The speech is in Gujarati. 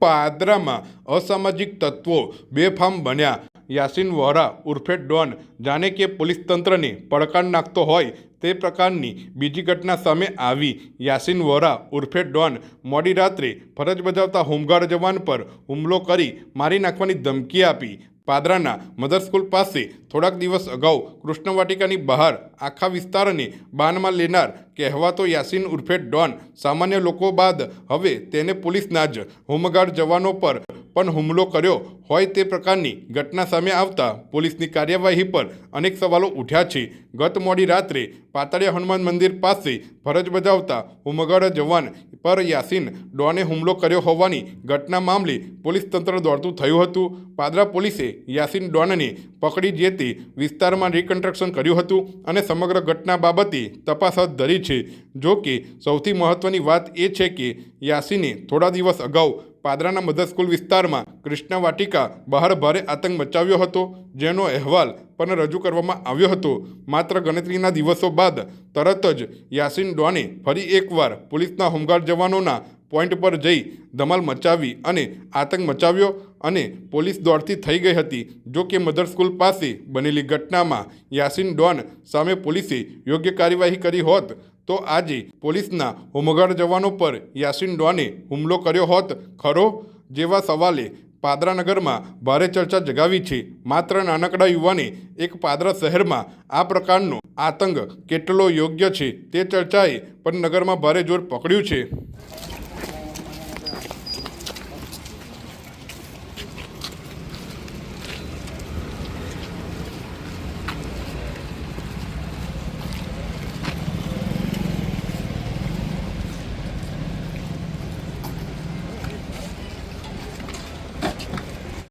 પાદરામાં અસામાજિક તત્વો બેફામ બન્યા. યાસીન વોરા ઉર્ફે ડોન જાણે કે પોલીસ તંત્રને પડકાર નાખતો હોય તે પ્રકારની બીજી ઘટના સામે આવી. યાસીન વોરા ઉર્ફે ડોન મોડી રાત્રે ફરજ બજાવતા હોમગાર્ડ જવાન પર હુમલો કરી મારી નાખવાની ધમકી આપી. પાદરાના મધર સ્કૂલ પાસે થોડાક દિવસ અગાઉ કૃષ્ણવાટિકાની બહાર આખા વિસ્તારને બાનમાં લેનાર કહેવાતો યાસીન ઉર્ફે ડોન સામાન્ય લોકો બાદ હવે તેને પોલીસના જ હોમગાર્ડ જવાનો પર પણ હુમલો કર્યો હોય તે પ્રકારની ઘટના સામે આવતા પોલીસની કાર્યવાહી પર અનેક સવાલો ઉઠ્યા છે. ગત મોડી રાત્રે પાતાળિયા હનુમાન મંદિર પાસે ફરજ બજાવતા હોમગાર્ડ જવાન પર યાસીન ડોને હુમલો કર્યો હોવાની ઘટના મામલે પોલીસ તંત્ર દોડતું થયું હતું. પાદરા પોલીસે યાસીન ડોનને પકડી જે તે વિસ્તારમાં રિકન્સ્ટ્રક્શન કર્યું હતું અને સમગ્ર ઘટના બાબતે તપાસ હાથ ધરી છે. જો કે સૌથી મહત્ત્વની વાત એ છે કે યાસીને થોડા દિવસ અગાઉ પાદરાના મધર સ્કૂલ વિસ્તારમાં કૃષ્ણ વાટિકા બહાર ભારે આતંક મચાવ્યો હતો, જેનો અહેવાલ પણ રજૂ કરવામાં આવ્યો હતો. માત્ર ગણતરીના દિવસો બાદ તરત જ યાસીન ડોને ફરી એકવાર પોલીસના હોમગાર્ડ જવાનોના પોઈન્ટ પર જઈ ધમાલ મચાવી અને આતંક મચાવ્યો અને પોલીસ દોડતી થઈ ગઈ હતી. જો કે મધર સ્કૂલ પાસે બનેલી ઘટનામાં યાસીન ડોન સામે પોલીસે યોગ્ય કાર્યવાહી કરી હોત તો આજે પોલીસના હોમગાર્ડ જવાનો પર યાસીન ડોને હુમલો કર્યો હોત, ખરો? જેવા સવાલે પાદરા નગરમાં ભારે ચર્ચા જગાવી છે. માત્ર નાનકડા યુવાને એક પાદરા શહેરમાં આ પ્રકારનો આતંક કેટલો યોગ્ય છે તે ચર્ચાએ પણ નગરમાં ભારે જોર પકડ્યું છે.